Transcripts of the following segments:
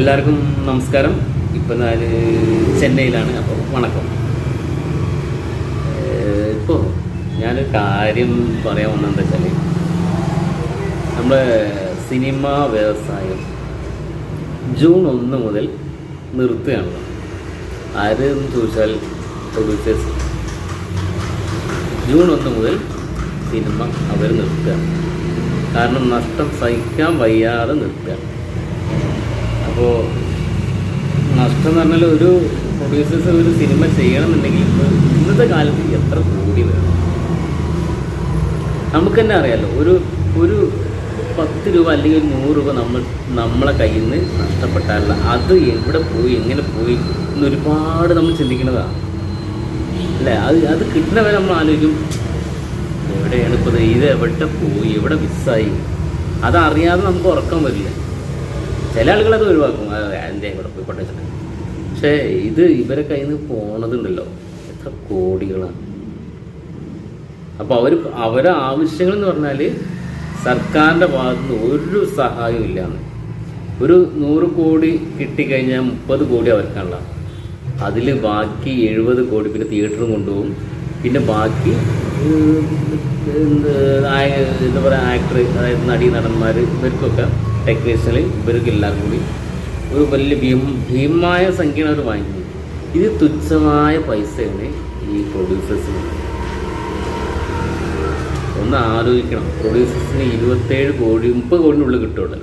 എല്ലാവർക്കും നമസ്കാരം. ഇപ്പം ഞാൻ ചെന്നൈയിലാണ്. അപ്പോൾ വണക്കം. ഇപ്പോൾ ഞാനൊരു കാര്യം പറയാൻ വന്നതെന്താ വെച്ചാൽ നമ്മുടെ സിനിമാ വ്യവസായം ജൂൺ ഒന്ന് മുതൽ നിർത്തുകയാണ്. ആരെന്ന് ചോദിച്ചാൽ പ്രൊഡ്യൂസേഴ്സ് ജൂൺ ഒന്ന് മുതൽ സിനിമ അവർ നിർത്തുകയാണ് കാരണം നഷ്ടം സഹിക്കാൻ വയ്യാതെ നിർത്തുകയാണ് അപ്പോൾ നഷ്ടം എന്ന് പറഞ്ഞാൽ ഒരു പ്രൊഡ്യൂസേഴ്സ് ഒരു സിനിമ ചെയ്യണമെന്നുണ്ടെങ്കിൽ ഇന്നത്തെ കാലത്ത് എത്ര കോടി വേണം? നമുക്ക് തന്നെ അറിയാമല്ലോ ഒരു ഒരു പത്ത് രൂപ അല്ലെങ്കിൽ നൂറ് രൂപ നമ്മൾ നമ്മളെ കയ്യിൽ നിന്ന് നഷ്ടപ്പെട്ടാലുള്ള അത് എവിടെ പോയി എങ്ങനെ പോയി എന്ന് ഒരുപാട് നമ്മൾ ചിന്തിക്കുന്നതാണ് അല്ലേ? അത് അത് കിട്ടുന്ന നമ്മൾ ആലോചിക്കും എവിടെയാണ് ഇപ്പോൾ ഇത് എവിടെ പോയി എവിടെ മിസ്സായി അതറിയാതെ നമുക്ക് ഉറക്കം വരില്ല. ചില ആളുകൾ അത് ഒഴിവാക്കും എന്തേ ഇവിടെ പോയി കൊണ്ടുവച്ചിട്ട് പക്ഷേ ഇത് ഇവരെ കയ്യിൽ നിന്ന് പോണതുണ്ടല്ലോ. എത്ര കോടികളാണ്. അപ്പോൾ അവർ അവരെ ആവശ്യങ്ങൾ എന്ന് പറഞ്ഞാൽ സർക്കാരിന്റെ ഭാഗത്തു നിന്ന് ഒരു സഹായവും ഇല്ലാന്ന്. ഒരു നൂറ് കോടി കിട്ടിക്കഴിഞ്ഞാൽ മുപ്പത് കോടി അവർക്കാണുള്ള അതിൽ ബാക്കി എഴുപത് കോടി പിന്നെ തിയേറ്ററും കൊണ്ടുപോകും. പിന്നെ ബാക്കി എന്താ പറയുക ആക്ടർ അതായത് നടി നടന്മാർ ഇവർക്കൊക്കെ ടെക്നീഷ്യനിൽ ഇവർക്ക് എല്ലാവർക്കും കൂടി ഒരു വലിയ ഭീം ഭീമമായ സംഖ്യയാണ് അവർ വാങ്ങിക്കുന്നത്. ഇത് തുച്ഛമായ പൈസയാണ് ഈ പ്രൊഡ്യൂസേഴ്സിന് ഒന്ന് ആലോചിക്കണം. പ്രൊഡ്യൂസേഴ്സിന് ഇരുപത്തേഴ് കോടി മുപ്പത് കോടിനുള്ളിൽ കിട്ടുമല്ലോ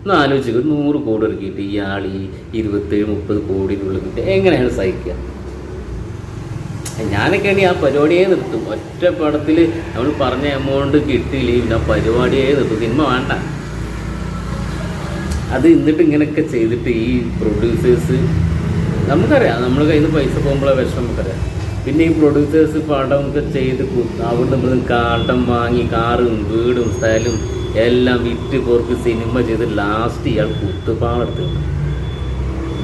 ഒന്ന് ആലോചിക്കുക ഒരു നൂറ് കോടി ഇറക്കിയിട്ട് ഇയാൾ ഈ ഇരുപത്തേഴ് മുപ്പത് കോടിനുള്ളിൽ കിട്ടുക എങ്ങനെയാണ് സഹിക്കുക? ഞാനൊക്കെ ആണെങ്കിൽ ആ പരിപാടിയെ നിർത്തും. ഒറ്റ പടത്തിൽ നമ്മൾ പറഞ്ഞ എമൗണ്ട് കിട്ടിയില്ലെങ്കിൽ ആ പരിപാടിയെ നിർത്തും. സിനിമ വേണ്ട. അത് എന്നിട്ട് ഇങ്ങനെയൊക്കെ ചെയ്തിട്ട് ഈ പ്രൊഡ്യൂസേഴ്സ് നമുക്കറിയാം. നമ്മൾ കയ്യിൽ നിന്ന് പൈസ പോകുമ്പോഴേ വിഷം നമുക്കറിയാം. പിന്നെ ഈ പ്രൊഡ്യൂസേഴ്സ് പടമൊക്കെ ചെയ്ത് അവിടുന്ന് ഇവിടുന്ന് കാട്ടം വാങ്ങി കാറും വീടും സ്ഥലവും എല്ലാം വിറ്റ് പോർക്ക് സിനിമ ചെയ്ത് ലാസ്റ്റ് ഇയാൾ കുത്തുപാടെടുത്തു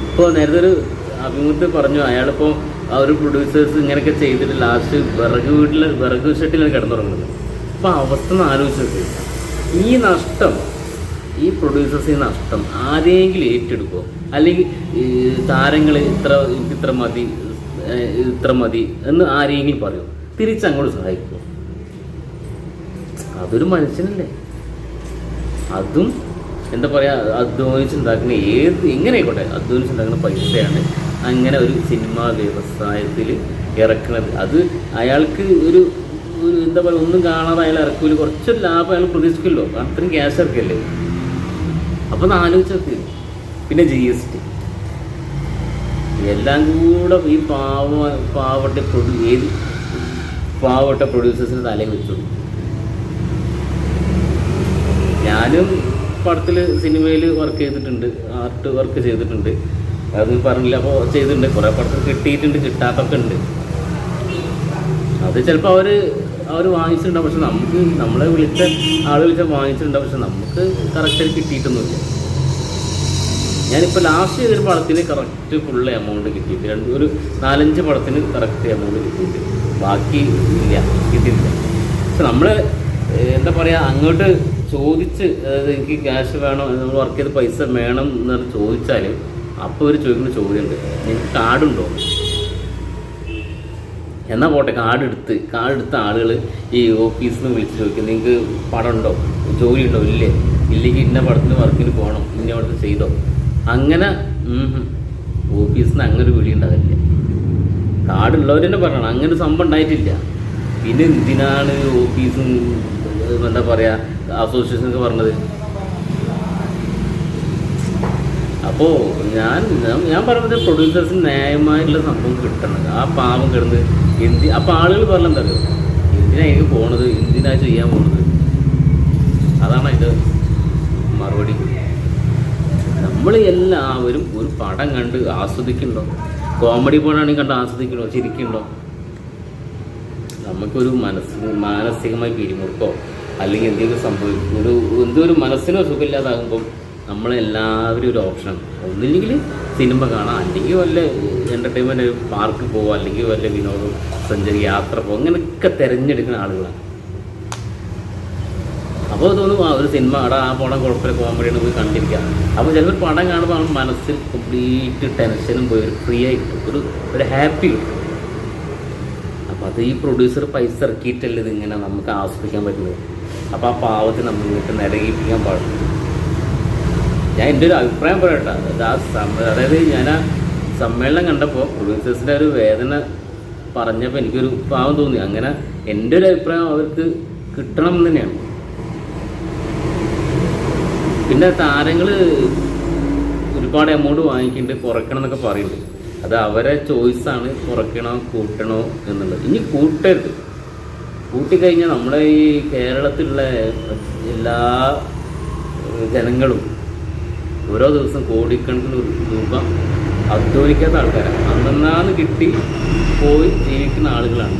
ഇപ്പോൾ നേരത്തെ ഒരു അഭിമുഖത്തിൽ പറഞ്ഞു അയാളിപ്പോൾ ആ ഒരു പ്രൊഡ്യൂസേഴ്സ് ഇങ്ങനെയൊക്കെ ചെയ്തിട്ട് ലാസ്റ്റ് വിറക് വീട്ടിൽ വിറക് ഷെട്ടിലാണ് കിടന്നുറങ്ങുന്നത്. അപ്പോൾ അവസ്ഥ ഒന്ന് ആലോചിച്ചത് ഈ നഷ്ടം ഈ പ്രൊഡ്യൂസേഴ്സിന് നഷ്ടം. ആരെങ്കിലും ഏറ്റെടുക്കുമോ അല്ലെങ്കിൽ താരങ്ങൾ ഇത്ര ഇത്ര മതി ഇത്ര മതി എന്ന് ആരെങ്കിലും പറയും? തിരിച്ചങ്ങോട്ട് സഹായിക്കുമോ അതൊരു മനുഷ്യനല്ലേ? അതും എന്താ പറയുക അധ്വാനിച്ചുണ്ടാക്കുന്ന ഏത് എങ്ങനെ ആയിക്കോട്ടെ അധ്വാനിച്ചുണ്ടാക്കുന്ന പൈസയാണ് അങ്ങനെ ഒരു സിനിമാ വ്യവസായത്തിൽ ഇറക്കുന്നത്. അത് അയാൾക്ക് ഒരു എന്താ പറയുക ഒന്നും കാണാതെ അയാൾ ഇറക്കൂല കുറച്ചൊരു ലാഭം അയാൾ പ്രതീക്ഷിക്കുമല്ലോ. അത്രയും ക്യാഷ് ഇറക്കല്ലേ? അപ്പോൾ ഒന്ന് ആലോചിച്ച് നോക്കി. പിന്നെ ജി എസ് ടി എല്ലാം കൂടെ ഈ പാവ പാവട്ട പ്രൊഡ്യൂ ഏത് പാവപ്പെട്ട പ്രൊഡ്യൂസേഴ്സിന് തലയിൽ വെച്ചു. ഞാനും പടത്തിൽ സിനിമയിൽ വർക്ക് ചെയ്തിട്ടുണ്ട്. ആർട്ട് വർക്ക് ചെയ്തിട്ടുണ്ട്. അത് പറഞ്ഞില്ല അപ്പോൾ ചെയ്തിട്ടുണ്ട്. കുറേ പടത്തിൽ കിട്ടിയിട്ടുണ്ട് കിട്ടാത്തൊക്കെ ഉണ്ട്. അത് ചിലപ്പോൾ അവർ അവർ വാങ്ങിച്ചിട്ടുണ്ടാവും. പക്ഷെ നമുക്ക് നമ്മളെ വിളിച്ച ആൾ വിളിച്ച വാങ്ങിച്ചിട്ടുണ്ട് പക്ഷെ നമുക്ക് കറക്റ്റായി കിട്ടിയിട്ടൊന്നുമില്ല. ഞാനിപ്പോൾ ലാസ്റ്റ് ചെയ്തൊരു പടത്തിന് കറക്റ്റ് ഫുൾ എമൗണ്ട് കിട്ടിയിട്ട് രണ്ട് ഒരു നാലഞ്ച് പടത്തിന് കറക്റ്റ് എമൗണ്ട് കിട്ടിയിട്ട് ബാക്കി ഇല്ല കിട്ടിയിട്ടില്ല. പക്ഷെ നമ്മൾ എന്താ പറയുക അങ്ങോട്ട് ചോദിച്ച് അതായത് എനിക്ക് ക്യാഷ് വേണം നമ്മൾ വർക്ക് ചെയ്ത് പൈസ വേണം എന്ന് ചോദിച്ചാൽ അപ്പോൾ ഒരു ചോദിക്കുന്ന ചോദ്യമുണ്ട്. നിങ്ങൾക്ക് കാർഡുണ്ടോ എന്നാൽ പോട്ടെ കാർഡ് എടുത്ത് കാർഡ് എടുത്ത ആളുകൾ ഈ ഓഫീസിൽ നിന്ന് വിളിച്ച് ചോദിക്കും നിങ്ങൾക്ക് പടം ഉണ്ടോ ജോലി ഉണ്ടോ ഇല്ലേ? ഇല്ലെങ്കിൽ ഇന്ന പടത്തിന് വർക്കിന് പോകണം ഇന്ന പടത്തിൽ ചെയ്തോ? അങ്ങനെ ഓഫീസിൽ നിന്ന് അങ്ങനെ ഒരു വിളി ഉണ്ടാകില്ല കാർഡ് ഉള്ളവർ തന്നെ പറയണം അങ്ങനെ സംഭവം ഉണ്ടായിട്ടില്ല. പിന്നെ എന്തിനാണ് ഓഫീസും എന്താ പറയുക അസോസിയേഷനൊക്കെ പറഞ്ഞത്? അപ്പോൾ ഞാൻ ഞാൻ- പറയുന്നത് പ്രൊഡ്യൂസേഴ്സിന് ന്യായമായിട്ടുള്ള സംഭവം കിട്ടണം. ആ പാവം കിടന്ന് എന്തി അപ്പോൾ ആളുകൾ പറഞ്ഞാൽ എന്താ അറിയോ എന്തിനാ എനിക്ക് പോണത്? എന്തിനാ ചെയ്യാൻ പോണത്? അതാണ് അതിന്റെ മറുപടി. നമ്മൾ എല്ലാവരും ഒരു പടം കണ്ട് ആസ്വദിക്കണ്ടോ? കോമഡി പോലാണെങ്കിൽ കണ്ട് ആസ്വദിക്കണോ ചിരിക്കണ്ടോ? നമുക്കൊരു മനസ്സ് മാനസികമായി പിരിമുറുക്കോ അല്ലെങ്കിൽ എന്തെങ്കിലും സംഭവിക്കും ഒരു എന്തോ ഒരു മനസ്സിനോ സുഖമില്ലാതാകുമ്പം നമ്മളെല്ലാവരും ഒരു ഓപ്ഷൻ ഒന്നില്ലെങ്കിൽ സിനിമ കാണാം. അല്ലെങ്കിൽ വല്ല എന്റർടൈൻമെന്റ് പാർക്ക് പോകുക അല്ലെങ്കിൽ വല്ല വിനോദം സഞ്ചരി യാത്ര പോകുക അങ്ങനെയൊക്കെ തിരഞ്ഞെടുക്കുന്ന ആളുകളാണ്. അപ്പോൾ തോന്നും ആ ഒരു സിനിമ അവിടെ ആ പടം കുഴപ്പമില്ല. കോമഡിയാണ് പോയി കണ്ടിരിക്കുക അപ്പോൾ ചിലപ്പോൾ പടം കാണുമ്പോൾ നമ്മൾ മനസ്സിൽ കംപ്ലീറ്റ് ടെൻഷനും പോയി. ഒരു ഫ്രീ ആയി കിട്ടും ഒരു ഒരു ഹാപ്പി കിട്ടും അപ്പോൾ അത് ഈ പ്രൊഡ്യൂസർ പൈസ ഇറക്കിയിട്ടല്ലേ ഇതിങ്ങനെ നമുക്ക് ആസ്വദിക്കാൻ പറ്റുന്നത്? അപ്പോൾ ആ പാവത്തെ നമ്മൾ ഇങ്ങോട്ട് നിരകിപ്പിക്കാൻ പാടില്ല. ഞാൻ എന്റെ ഒരു അഭിപ്രായം പറയട്ടെ. അത് ആ സമ്മ അതായത് ഞാൻ ആ സമ്മേളനം കണ്ടപ്പോൾ പ്രൊഡ്യൂസേഴ്സിന്റെ ഒരു വേദന പറഞ്ഞപ്പോൾ എനിക്കൊരു പാവം തോന്നി. അങ്ങനെ എന്റെ ഒരു അഭിപ്രായം അവർക്ക് കിട്ടണം എന്ന് തന്നെയാണ്. പിന്നെ താരങ്ങൾ ഒരുപാട് എമൗണ്ട് വാങ്ങിക്കുന്നുണ്ട് കുറയ്ക്കണം എന്നൊക്കെ പറയുന്നുണ്ട് അത് അവരെ ചോയ്സാണ് കുറയ്ക്കണോ കൂട്ടണോ എന്നുള്ളത്. ഇനി കൂട്ടരുത്. കൂട്ടിക്കഴിഞ്ഞാൽ നമ്മുടെ ഈ കേരളത്തിലുള്ള എല്ലാ ജനങ്ങളും ഓരോ ദിവസം കോടിക്കണക്കിന് രൂപ അധ്വാനിക്കാത്ത ആൾക്കാരാണ് അന്നാന്ന് കിട്ടി പോയി ജീവിക്കുന്ന ആളുകളാണ്.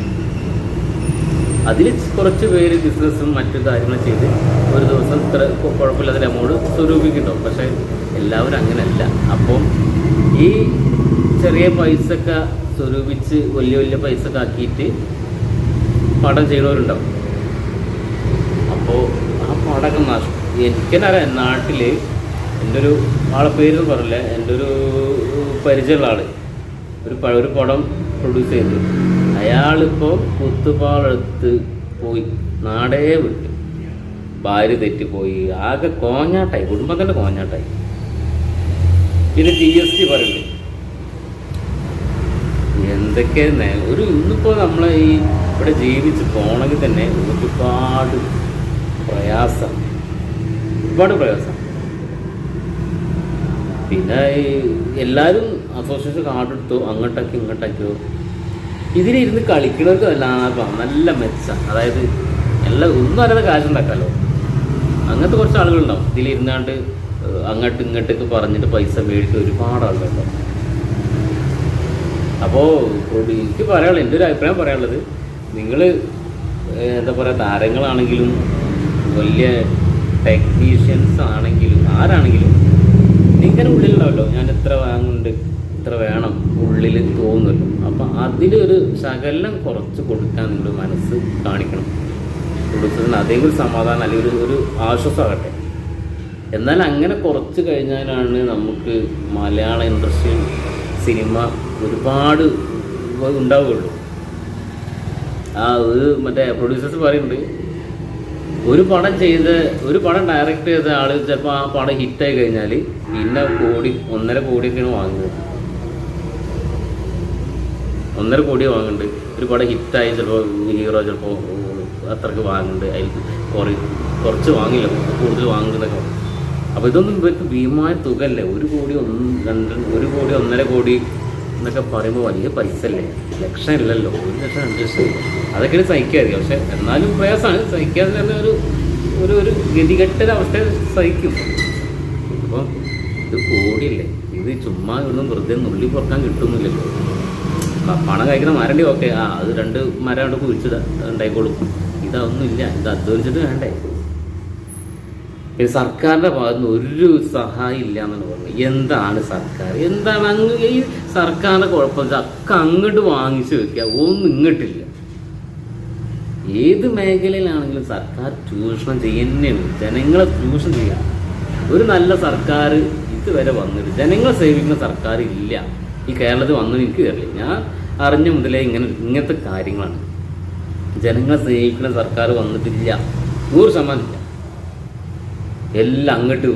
അതിൽ കുറച്ച് പേര് ബിസിനസ്സും മറ്റു കാര്യങ്ങളും ചെയ്ത് ഒരു ദിവസം ഇത്ര കുഴപ്പമില്ലാത്ത എമൗണ്ട് സ്വരൂപിക്കുന്നുണ്ടാവും. പക്ഷേ എല്ലാവരും അങ്ങനെയല്ല. അപ്പം ഈ ചെറിയ പൈസ ഒക്കെ സ്വരൂപിച്ച് വലിയ വലിയ പൈസ ആക്കിയിട്ട് പടം ചെയ്യണവരുണ്ടാവും. അപ്പോൾ ആ പടമൊക്കെ നഷ്ടം. എനിക്കെന്നറിയാം നാട്ടിൽ എന്റെ ഒരു ആളെ പേര് പറയില്ല എന്റെ ഒരു പരിചയമുള്ള ആൾ ഒരു ഒരു പടം പ്രൊഡ്യൂസ് ചെയ്തു അയാളിപ്പോൾ കുത്തുപാളെടുത്ത് പോയി. നാടേ വിട്ടു. ഭാര്യ തെറ്റിപ്പോയി. ആകെ കോഞ്ഞാട്ടായി. കുടുംബത്തിന്റെ കോഞ്ഞാട്ടായി. പിന്നെ ജി എസ് ടി പറയുന്നത് എന്തൊക്കെ നേ- ഒരു ഇന്നിപ്പോൾ നമ്മളെ ഈ ഇവിടെ ജീവിച്ച് പോകണമെങ്കിൽ തന്നെ ഒരുപാട് പ്രയാസം. ഒരുപാട് പ്രയാസം. പിന്നെ എല്ലാവരും അസോസിയേഷൻ കാർഡ് എടുത്തു അങ്ങോട്ടാക്കി ഇങ്ങോട്ടാക്കിയോ. ഇതിലിരുന്ന് കളിക്കുന്നവർക്ക് ലാഭം നല്ല മെച്ചം. അതായത് എല്ലാ ഒന്നും അറിയാതെ കാശുണ്ടാക്കാമല്ലോ അങ്ങനത്തെ കുറച്ച് ആളുകളുണ്ടാവും. ഇതിലിരുന്നാണ്ട് അങ്ങോട്ടും ഇങ്ങോട്ടൊക്കെ പറഞ്ഞിട്ട് പൈസ മേടിക്കുന്ന ഒരുപാട് ആളുകളുണ്ടാവും. അപ്പോൾ എനിക്ക് പറയാനുള്ളത് എന്റെ ഒരു അഭിപ്രായം പറയാനുള്ളത് നിങ്ങൾ എന്താ പറയുക താരങ്ങളാണെങ്കിലും വലിയ ടെക്നീഷ്യൻസ് ആണെങ്കിലും ആരാണെങ്കിലും നിങ്ങളുടെ ഉള്ളിലുണ്ടാവല്ലോ ഞാൻ എത്ര വാങ്ങുന്നുണ്ട് ഇത്ര വേണം ഉള്ളിൽ തോന്നുമല്ലോ അപ്പം അതിലൊരു ശകലം കുറച്ച് കൊടുക്കാൻ നിങ്ങൾ മനസ്സ് കാണിക്കണം. കൊടുത്തതിന് അതേ ഒരു സമാധാനം അല്ലെങ്കിൽ ഒരു ഒരു ആശ്വാസമാകട്ടെ. എന്നാൽ അങ്ങനെ കുറച്ച് കഴിഞ്ഞാലാണ് നമുക്ക് മലയാള ഇൻഡസ്ട്രിയിൽ സിനിമ ഒരുപാട് ഉണ്ടാവുകയുള്ളൂ. ആ ഒരു മറ്റേ പ്രൊഡ്യൂസേഴ്സ് പറയുന്നുണ്ട് ഒരു പടം ചെയ്ത് ഒരു പടം ഡയറക്റ്റ് ചെയ്ത ആൾ ചിലപ്പോൾ ആ പടം ഹിറ്റായി കഴിഞ്ഞാൽ പിന്നെ കോടി ഒന്നര കോടിയൊക്കെയാണ് വാങ്ങുന്നത്. ഒന്നര കോടി വാങ്ങുന്നുണ്ട്. ഒരു പടം ഹിറ്റായി ചിലപ്പോൾ ഹീറോ ചിലപ്പോൾ അത്രയ്ക്ക് വാങ്ങുന്നുണ്ട്. അതിൽ കുറേ കുറച്ച് വാങ്ങില്ല കൂടുതൽ വാങ്ങുന്നതൊക്കെ അപ്പോൾ ഇതൊന്നും ഇവർക്ക് ഭീമമായ തുക അല്ലേ ഒരു കോടി ഒന്ന് രണ്ട് ഒരു കോടി ഒന്നര കോടി എന്നൊക്കെ പറയുമ്പോൾ വലിയ പൈസ അല്ലേ ലക്ഷം ഇല്ലല്ലോ ഒരു ലക്ഷം രണ്ട് ലക്ഷം. അതൊക്കെയാണ് സഹിക്കാതി പക്ഷെ എന്നാലും പ്രയാസമാണ്. സഹിക്കാതെ തന്നെ ഒരു ഒരു ഒരു ഗതികെട്ടൊരവസ്ഥ സഹിക്കും. അപ്പോൾ ഇത് കോടിയല്ലേ? ഇത് ചുമ്മാ ഒന്നും വെറുതെ നുള്ളി പുറക്കാൻ കിട്ടുന്നില്ലല്ലോ. പണം കഴിക്കുന്ന മരണ്ടി. ഓക്കെ. ആ അത് രണ്ട് മരം കൊണ്ട് കുഴിച്ചത് ഉണ്ടായിക്കോളും. ഇതൊന്നും ഇല്ല. ഇത് അധ്വാനിച്ചിട്ട് വേണ്ടേ? പിന്നെ സർക്കാരിന്റെ ഭാഗത്ത് നിന്ന് ഒരു സഹായം ഇല്ല എന്നാണ് പറഞ്ഞത്. എന്താണ് സർക്കാർ? എന്താണ് അങ്ങ് ഈ സർക്കാരിന്റെ കുഴപ്പം? ഒക്കെ അങ്ങോട്ട് വാങ്ങിച്ചു വെക്കുക. ഒന്നും ഇങ്ങോട്ടില്ല. ഏത് മേഖലയിലാണെങ്കിലും സർക്കാർ ചൂഷണം ചെയ്യുന്നതാണ് ജനങ്ങളെ ചൂഷണം ചെയ്യാം ഒരു നല്ല സർക്കാർ ഇതുവരെ വന്നിട്ട് ജനങ്ങളെ സേവിക്കുന്ന സർക്കാർ ഇല്ല. ഈ കേരളത്തിൽ വന്നത് എനിക്ക് കയറില്ല ഞാൻ അറിഞ്ഞ മുതലേ ഇങ്ങനെ ഇങ്ങനത്തെ കാര്യങ്ങളാണ്. ജനങ്ങളെ സേവിക്കുന്ന സർക്കാർ വന്നിട്ടില്ല. നൂറ് ശതമാനം എല്ലാം അങ്ങോട്ട്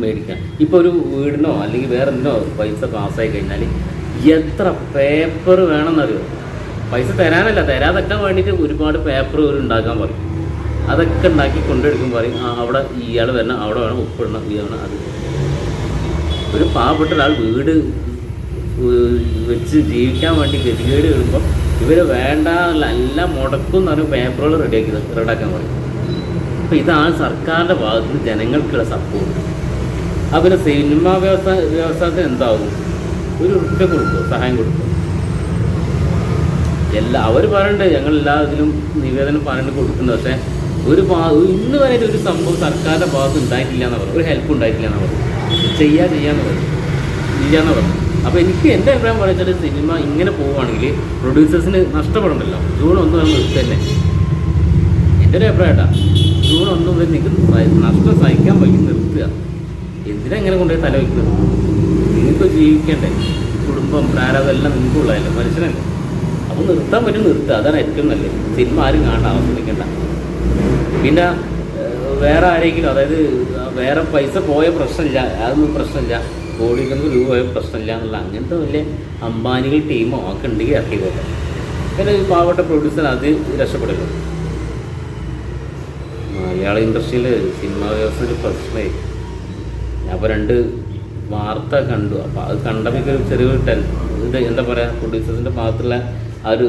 മേടിക്കാം. ഇപ്പോൾ ഒരു വീടിനോ അല്ലെങ്കിൽ വേറെ എന്തിനോ പൈസ പാസ്സായി കഴിഞ്ഞാൽ എത്ര പേപ്പർ വേണമെന്നറിയോ? പൈസ തരാനല്ല തരാതൊക്കെ വേണ്ടിയിട്ട് ഒരുപാട് പേപ്പർ ഒരു ഉണ്ടാക്കാൻ പറയും. അതൊക്കെ ഉണ്ടാക്കി കൊണ്ടെടുക്കും പറയും ആ അവിടെ ഇയാൾ വരണം അവിടെ വേണം ഉപ്പിടണം ഈ വേണം അത് ഒരു പാവപ്പെട്ട ഒരാൾ വീട് വെച്ച് ജീവിക്കാൻ വേണ്ടി ഗതികേട് വരുമ്പോൾ ഇവർ വേണ്ട എല്ലാം മുടക്കും എന്ന് പറഞ്ഞാൽ പേപ്പറുകൾ റെഡിയാക്കി റെഡാക്കാൻ പറയും. അപ്പോൾ ഇതാണ് സർക്കാരിന്റെ ഭാഗത്ത് നിന്ന് ജനങ്ങൾക്കുള്ള സപ്പോർട്ട് അവർ സിനിമ വ്യവസായ വ്യവസായത്തിന് എന്താകും ഒരു ഉറപ്പ് കൊടുക്കും സഹായം കൊടുക്കും. എല്ലാ അവർ പറയണ്ട ഞങ്ങൾ എല്ലാ നിവേദനം പറഞ്ഞിട്ട് കൊടുക്കുന്നത് പക്ഷേ ഒരു ഇന്ന് വരെ ഒരു സംഭവം സർക്കാരിന്റെ ഭാഗത്ത് ഉണ്ടായിട്ടില്ല എന്ന് പറഞ്ഞു ഒരു ഹെൽപ്പ് ഉണ്ടായിട്ടില്ല എന്ന് പറഞ്ഞു ചെയ്യാ ചെയ്യാന്ന് പറഞ്ഞു ചെയ്യാന്ന് പറഞ്ഞു അപ്പോൾ എനിക്ക് എന്റെ അഭിപ്രായം പറഞ്ഞാൽ സിനിമ ഇങ്ങനെ പോവുകയാണെങ്കിൽ പ്രൊഡ്യൂസേഴ്സിന് നഷ്ടപ്പെടണ്ടല്ലോ. ജൂൺ ഒന്ന് തന്നെ എന്റെ ഒരു അഭിപ്രായം കേട്ടോ ഒന്നും ഇവർ നിങ്ങൾക്ക് നഷ്ടം സഹിക്കാൻ വയ്ക്കും നിർത്തുക. എന്തിനാ ഇങ്ങനെ കൊണ്ടുപോയി തല വയ്ക്കുന്നത് നിങ്ങൾക്ക് ജീവിക്കണ്ടേ? കുടുംബം പ്രാരംഭം എല്ലാം നിങ്ങൾക്കുള്ളതല്ലേ മനുഷ്യനല്ലേ? അപ്പോൾ നിർത്താൻ പറ്റും നിർത്തുക. അതാണ് ഏറ്റവും നല്ലത്. സിനിമ ആരും കാണാൻ ആസ്വദിക്കണ്ട പിന്നെ വേറെ ആരെങ്കിലും അതായത് വേറെ പൈസ പോയ പ്രശ്നമില്ല. അതൊന്നും പ്രശ്നമില്ല. കോടിക്കണക്കിന് രൂപ പോയ പ്രശ്നമില്ല എന്നുള്ള അങ്ങനത്തെ വലിയ അംബാനികൾ ടീമോ ഒക്കെ ഉണ്ടെങ്കിൽ ഇറക്കി പോകാം പിന്നെ പാവപ്പെട്ട പ്രൊഡ്യൂസർ അത് രക്ഷപ്പെടില്ല മലയാള ഇൻഡസ്ട്രിയിൽ സിനിമ വ്യവസ്ഥയിൽ പ്രശ്നമായി. ഞാൻ രണ്ട് വാർത്ത കണ്ടു. അപ്പോൾ അത് കണ്ടപ്പോൾ ഒരു ചെറിയൊരു ടെൻ ഇത് എന്താ പറയുക പ്രൊഡ്യൂസേഴ്സിന്റെ ഭാഗത്തുള്ള ആ ഒരു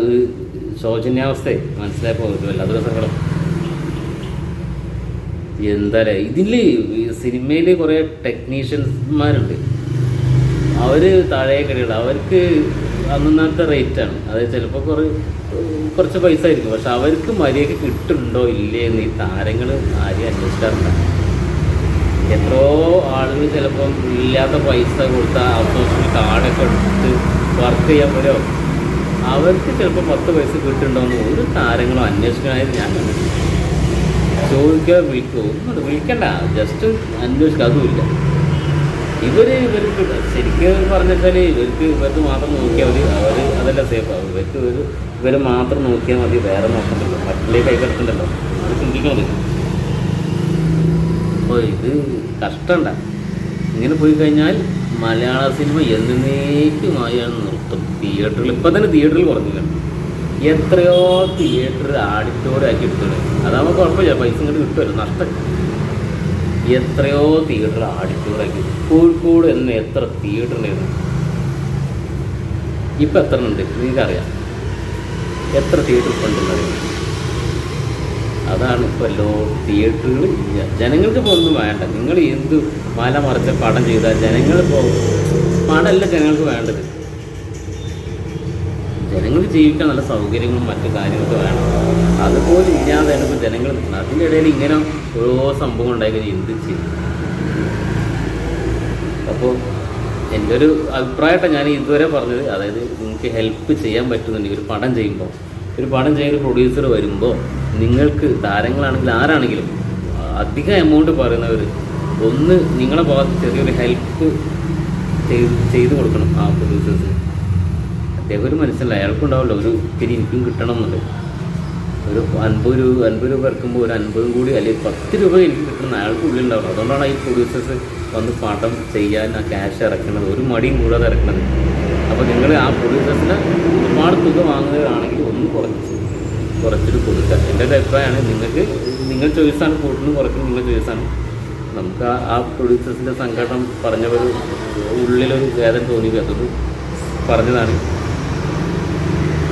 ശോചനീയാവസ്ഥയെ മനസ്സിലായപ്പോൾ ഒരു വല്ലാത്തൊരു സങ്കടം എന്താ ഇതിൽ സിനിമയിൽ കുറേ ടെക്നീഷ്യൻസ്മാരുണ്ട്. അവർ താഴെ കഴിയുള്ള അവർക്ക് അന്നത്തെ റേറ്റാണ് അതായത് ചിലപ്പോൾ കുറേ കുറച്ച് പൈസ ആയിരിക്കും. പക്ഷെ അവർക്ക് മര്യാദ കിട്ടുന്നുണ്ടോ ഇല്ലേ എന്ന് ഈ താരങ്ങൾ ആരും അന്വേഷിക്കാറില്ല. എത്രയോ ആളുകൾ ചിലപ്പം ഇല്ലാത്ത പൈസ കൊടുത്ത ഔട്ട്സോഴ്സിൽ കാർഡൊക്കെ എടുത്ത് വർക്ക് ചെയ്യാൻ പോലോ അവർക്ക് ചിലപ്പോൾ പത്ത് പൈസ കിട്ടുന്നുണ്ടോ എന്ന് ഒരു താരങ്ങളും അന്വേഷിക്കണമായിരുന്നു ഞാൻ കണ്ടിട്ടില്ല. ചോദിക്കുക വിളിക്കുക ഒന്നും വിളിക്കണ്ട. ജസ്റ്റ് അന്വേഷിക്കുക അതുമില്ല. ഇവർ ഇവർക്ക് ശരിക്കും പറഞ്ഞാൽ ഇവർക്ക് ഇവർക്ക് മാത്രം നോക്കിയാൽ മതി. അവർ അതല്ല സേഫ് ആവും ഇവർക്ക് ഇവർ ഇവർ മാത്രം നോക്കിയാൽ മതി. വേറെ നോക്കണ്ടല്ലോ. മറ്റുള്ള കൈ കിടക്കണ്ടല്ലോ അത് ചിന്തിക്കണം അപ്പോൾ ഇത് കഷ്ടണ്ട. ഇങ്ങനെ പോയി കഴിഞ്ഞാൽ മലയാള സിനിമ എന്നേക്കുമായാണ് നിർത്തും തിയേറ്ററിൽ ഇപ്പം തന്നെ തിയേറ്ററിൽ കുറഞ്ഞില്ല. എത്രയോ തിയേറ്റർ ആഡിറ്റോറിയം ആക്കി എടുത്തത് അതാകുമ്പോൾ കുഴപ്പമില്ല. പൈസ ഇങ്ങോട്ട് കിട്ടുമല്ലോ. നഷ്ടം. എത്രയോ തിയേറ്റർ ആഡിറ്റോറിയം ആക്കി കോഴിക്കോട് എന്ന് എത്ര തിയേറ്റർ ഇപ്പം എത്ര ഉണ്ട്? നിങ്ങൾക്കറിയാം. എത്ര തിയേറ്റർ ഫണ്ടുണ്ടറിയാം അതാണ് ഇപ്പോൾ എല്ലോ തിയേറ്ററുകൾ ഇല്ല. ജനങ്ങൾക്ക് ഇപ്പോൾ ഒന്നും വേണ്ട. നിങ്ങൾ എന്ത് മല മറിച്ച പടം ചെയ്താൽ ജനങ്ങളിപ്പോൾ പടമല്ല ജനങ്ങൾക്ക് വേണ്ടത്. ജനങ്ങൾക്ക് ജീവിക്കാൻ നല്ല സൗകര്യങ്ങളും മറ്റു കാര്യങ്ങളൊക്കെ വേണം. അതുപോലെ ഇല്ലാതെ ഇപ്പോൾ ജനങ്ങൾ നിൽക്കുന്നത് അതിന്റെ ഇടയിൽ ഇങ്ങനെ ഓരോ സംഭവം ഉണ്ടായി എന്ത് ചെയ്യും? അപ്പോൾ എന്റെ ഒരു അഭിപ്രായമായിട്ടാണ് ഞാൻ ഇതുവരെ പറഞ്ഞത്. അതായത് നിങ്ങൾക്ക് ഹെൽപ്പ് ചെയ്യാൻ പറ്റുന്നുണ്ടെങ്കിൽ ഒരു പടം ചെയ്യുമ്പോൾ ഒരു പടം ചെയ്യുന്ന ഒരു പ്രൊഡ്യൂസർ വരുമ്പോൾ നിങ്ങൾക്ക് താരങ്ങളാണെങ്കിലും ആരാണെങ്കിലും അധികം എമൗണ്ട് പറയുന്നവർ ഒന്ന് നിങ്ങളെ ഭാഗത്ത് ചെറിയൊരു ഹെൽപ്പ് ചെയ്ത് ചെയ്ത് കൊടുക്കണം ആ പ്രൊഡ്യൂസേഴ്സിന് അദ്ദേഹം ഒരു മനസ്സിലായി അയാൾക്കുണ്ടാവില്ല ഒരു ഇത്തിരി എനിക്കും കിട്ടണം എന്നുള്ളത്. ഒരു അൻപത് രൂപ അൻപത് രൂപ ഇറക്കുമ്പോൾ ഒരു അൻപതും കൂടി അല്ലെങ്കിൽ പത്ത് രൂപ എനിക്ക് കിട്ടുന്ന അയാൾക്ക് ഉള്ളിൽ ഉണ്ടാവണം അതുകൊണ്ടാണ് ഈ പ്രൊഡ്യൂസേഴ്സ് വന്ന് പാട്ടം ചെയ്യാൻ ആ ക്യാഷ് ഇറക്കുന്നത്. ഒരു മടിയും കൂടാതെ ഇറക്കുന്നത്. അപ്പോൾ നിങ്ങൾ ആ പ്രൊഡ്യൂസേഴ്സിന് ഒരുപാട് തുക വാങ്ങുന്നവരാണെങ്കിൽ ഒന്ന് കുറച്ച് കുറച്ചിട്ട് കൊടുക്കുക. എന്റെ ഒരു അഭിപ്രായമാണ്. നിങ്ങൾക്ക് നിങ്ങൾ ചോയ്സാണ് കൂട്ടുന്നത് കുറയ്ക്കുന്നത് നിങ്ങൾ ചോയ്സാണ് നമുക്ക് ആ ആ പ്രൊഡ്യൂസേഴ്സിന്റെ സങ്കടം പറഞ്ഞവർ ഉള്ളിലൊരു വേദന തോന്നി അതൊരു പറഞ്ഞതാണ്.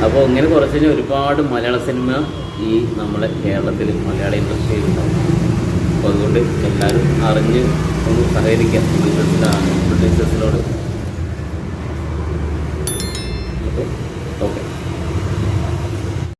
അപ്പോൾ ഇങ്ങനെ കുറച്ച് കഴിഞ്ഞാൽ ഒരുപാട് മലയാള സിനിമ ഈ നമ്മളെ കേരളത്തിൽ മലയാള ഇൻഡസ്ട്രിയിൽ ഉണ്ടാവും അപ്പോൾ അതുകൊണ്ട് എല്ലാവരും അറിഞ്ഞ് ഒന്ന് സഹകരിക്കാം. പ്രൊഡ്യൂസേഴ്സിന്റെ പ്രൊഡ്യൂസേഴ്സിനോട്